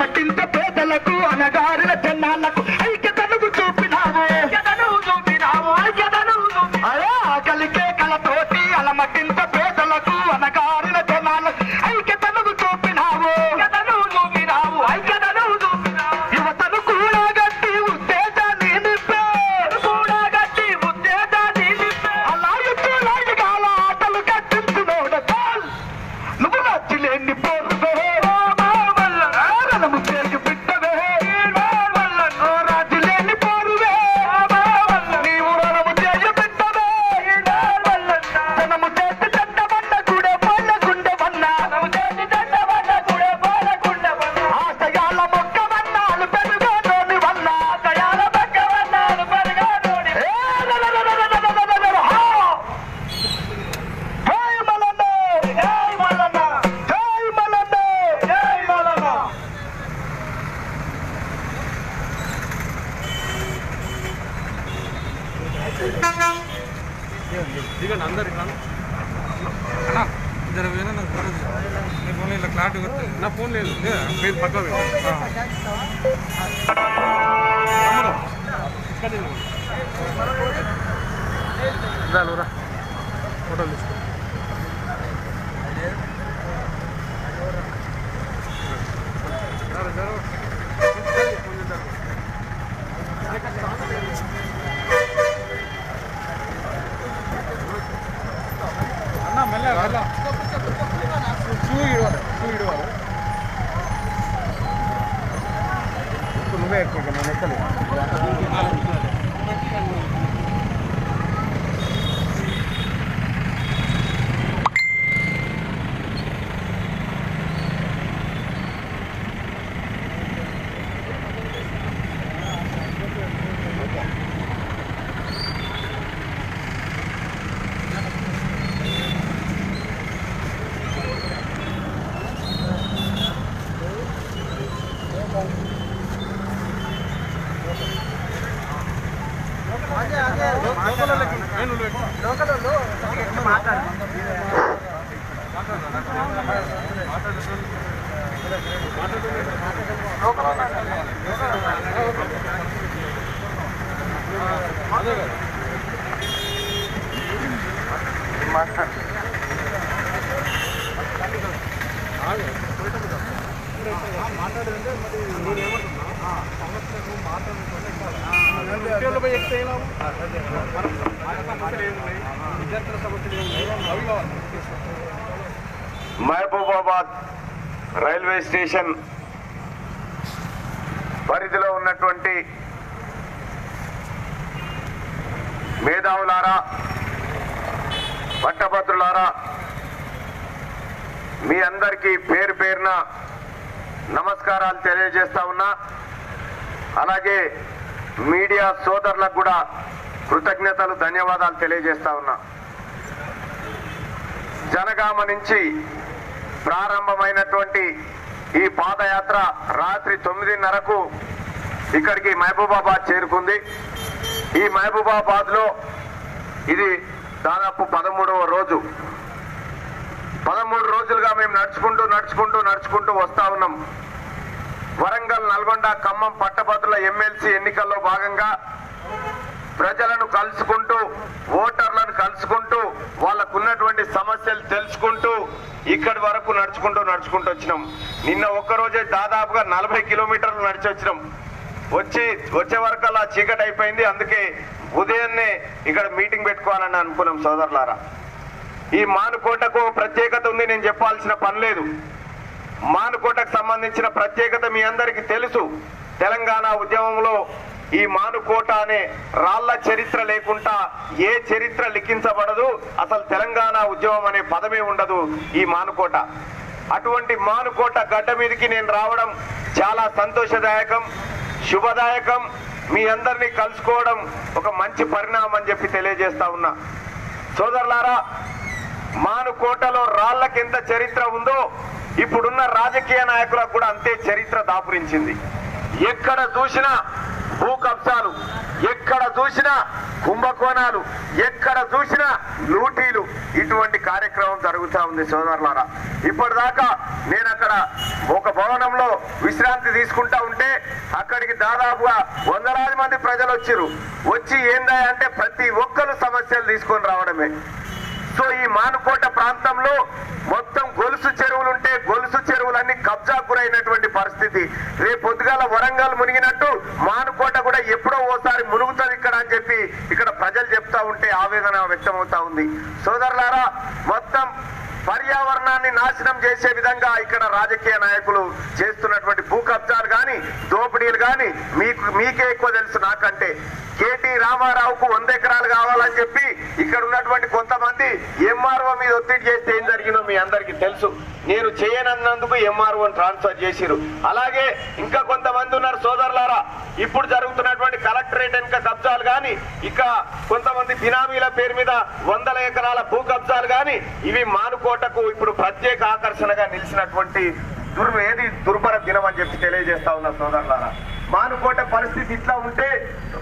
పట్టింత పేదలకు అనగారిన నా ఫోన్ లేదు. మీరు పేరు పక్క రా. ఫోటోలు తీసుకో. 这个没得问题。నువ్వే ఎక్కువ నేను మహబూబాబాద్ రైల్వే స్టేషన్ పరిధిలో ఉన్నటువంటి మేధావులారా పట్టభద్రులారా మీ అందరికీ పేరు పేరున నమస్కారాలు తెలియజేస్తా ఉన్నా. అలాగే మీడియా సోదరులకు కూడా కృతజ్ఞతలు ధన్యవాదాలు తెలియజేస్తా ఉన్నా. జనగామ నుంచి ప్రారంభమైనటువంటి ఈ పాదయాత్ర రాత్రి తొమ్మిదిన్నరకు ఇక్కడికి మహబూబాబాద్ చేరుకుంది. ఈ మహబూబాబాద్లో ఇది దాదాపు పదమూడవ రోజు. పదమూడు రోజులుగా మేము నడుచుకుంటూ నడుచుకుంటూ నడుచుకుంటూ వస్తా ఉన్నాం. వరంగల్ నల్గొండ ఖమ్మం పట్టభద్రుల ఎమ్మెల్సీ ఎన్నికల్లో భాగంగా ప్రజలను కలుసుకుంటూ ఓటర్లను కలుసుకుంటూ వాళ్ళకు ఉన్నటువంటి సమస్యలు తెలుసుకుంటూ ఇక్కడి వరకు నడుచుకుంటూ నడుచుకుంటూ వచ్చినాం. నిన్న ఒక్కరోజే దాదాపుగా నలభై కిలోమీటర్లు నడిచి వచ్చినాం. వచ్చి వచ్చే వరకు అలా చీకటి అయిపోయింది అందుకే ఉదయాన్నే ఇక్కడ మీటింగ్ పెట్టుకోవాలని అనుకున్నాం సోదరులారా. ఈ మానుకోటకు ప్రత్యేకత ఉంది నేను చెప్పాల్సిన పని లేదు. మానుకోటకు సంబంధించిన ప్రత్యేకత మీ అందరికీ తెలుసు. తెలంగాణ ఉద్యమంలో ఈ మానుకోట అనే రాళ్ళ చరిత్ర లేకుండా ఏ చరిత్ర లిఖించబడదు. అసలు తెలంగాణ ఉద్యమం అనే పదమే ఉండదు ఈ మానుకోట. అటువంటి మానుకోట గడ్డ మీదకి నేను రావడం చాలా సంతోషదాయకం శుభదాయకం. మీ అందరినీ కలుసుకోవడం ఒక మంచి పరిణామం అని చెప్పి తెలియజేస్తా ఉన్నా. సోదరులారా మానుకోటలో రాళ్ళకెంత చరిత్ర ఉందో ఇప్పుడున్న రాజకీయ నాయకులకు కూడా అంతే చరిత్ర దాపురించింది. ఎక్కడ చూసినా భూ కబ్జాలు ఎక్కడ చూసినా కుంభకోణాలు ఎక్కడ చూసినా లూటీలు ఇటువంటి కార్యక్రమం జరుగుతూ ఉంది సోదరులారా. ఇప్పటిదాకా నేను అక్కడ ఒక భవనంలో విశ్రాంతి తీసుకుంటా ఉంటే అక్కడికి దాదాపుగా వందలాది మంది ప్రజలు వచ్చిర్రు. వచ్చి ఏందా అంటే ప్రతి ఒక్కరు సమస్యలు తీసుకొని రావడమే. సో ఈ మానుకోట ప్రాంతంలో మొత్తం గొలుసు చెరువులు ఉంటే గొలుసు చెరువులన్నీ కబ్జా గురైనటువంటి పరిస్థితి. రేపు పొద్దుగాల వరంగల్ మునిగినట్టు మానుకోట కూడా ఎప్పుడో ఓసారి మునుగుతుంది ఇక్కడ అని చెప్పి ఇక్కడ ప్రజలు చెప్తా ఉంటే ఆవేదన వ్యక్తమవుతా ఉంది. సోదరులారా మొత్తం పర్యావరణాన్ని నాశనం చేసే విధంగా ఇక్కడ రాజకీయ నాయకులు చేస్తున్నటువంటి భూ కబ్జాలు కానీ దోపిడీలు కానీ మీకు మీకే ఎక్కువ తెలుసు నాకంటే. కేటీ రామారావుకు వంద ఎకరాలు కావాలని చెప్పి ఇక్కడ ఉన్నటువంటి కొంతమంది ఎంఆర్ఓ మీద ఒత్తిడి చేస్తే ఏం జరిగిందో మీ అందరికీ తెలుసు. నేను చేయనన్నందుకు ఎంఆర్ఓ ట్రాన్స్ఫర్ చేసిరు అలాగే ఇంకా కొంతమంది ఉన్నారు సోదరులారా ఇప్పుడు జరుగుతున్నటువంటి కలెక్టరేట్ వెనుక కబ్జాలు కానీ ఇక కొంతమంది బినామీల పేరు మీద వందల ఎకరాల భూ కబ్జాలు కానీ ఇవి మానుకోటకు ఇప్పుడు ప్రత్యేక ఆకర్షణగా నిలిచినటువంటి దుర్ ఏది దుర్భర దినం అని చెప్పి తెలియజేస్తా ఉన్నా సోదరులారా. మానుకోట పరిస్థితి ఇట్లా ఉంటే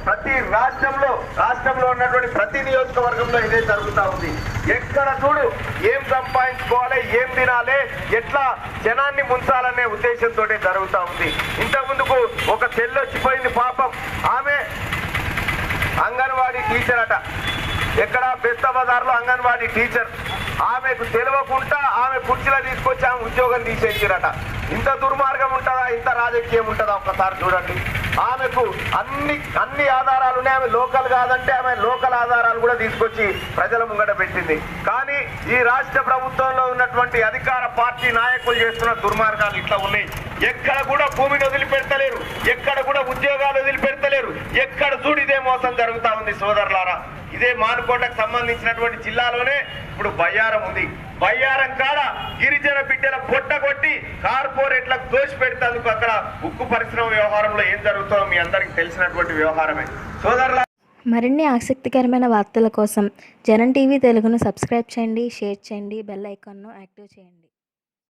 ప్రతి రాష్ట్రంలో రాష్ట్రంలో ఉన్నటువంటి ప్రతి నియోజకవర్గంలో ఇదే జరుగుతూ ఉంది. ఎక్కడ చూడు ఏం సంపాదించుకోవాలి ఏం తినాలి ఎట్లా జనాన్ని ముంచాలనే ఉద్దేశంతో జరుగుతూ ఉంది. ఇంతకు ముందుకు ఒక చెల్లి వచ్చిపోయింది పాపం. ఆమె అంగన్వాడీ టీచర్ అట. ఎక్కడ బెస్త బజార్లో అంగన్వాడీ టీచర్. ఆమెకు తెలియకుండా ఆమె కుర్చీలో తీసుకొచ్చి ఆమె ఉద్యోగం తీసేసిరట. ఇంత దుర్మార్గం ఉంటుందా? ఇంత రాజకీయం ఉంటుందా? ఒక్కసారి చూడండి. ఆమెకు అన్ని అన్ని ఆధారాలు ఉన్నాయి. ఆమె లోకల్ కాదంటే ఆమె లోకల్ ఆధారాలు కూడా తీసుకొచ్చి ప్రజల ముంగట పెట్టింది. కానీ ఈ రాష్ట్ర ప్రభుత్వంలో ఉన్నటువంటి అధికార పార్టీ నాయకులు చేస్తున్న దుర్మార్గాలు ఇట్లా ఉన్నాయి. ఎక్కడ కూడా భూమిని వదిలిపెడతలేరు. ఎక్కడ కూడా ఉద్యోగాలు వదిలిపెడతలేరు. ఎక్కడ చూడు ఇదే మోసం జరుగుతా ఉంది సోదరులారా. ఇదే మానుకోటకు సంబంధించినటువంటి జిల్లాలోనే ఇప్పుడు బయ్యారం ఉంది. బయ్యారం కాడ గిరిజన బిడ్డల పొట్ట కొట్టి అక్కడ ఉక్కు పరిశ్రమ వ్యవహారంలో ఏం జరుగుతుందో మీ అందరికి తెలిసినటువంటి వ్యవహారమే. సోదరుల మరిన్ని ఆసక్తికరమైన వార్తల కోసం జనం టీవీ తెలుగును సబ్స్క్రైబ్ చేయండి షేర్ చేయండి బెల్ ఐకాన్ను యాక్టివ్ చేయండి.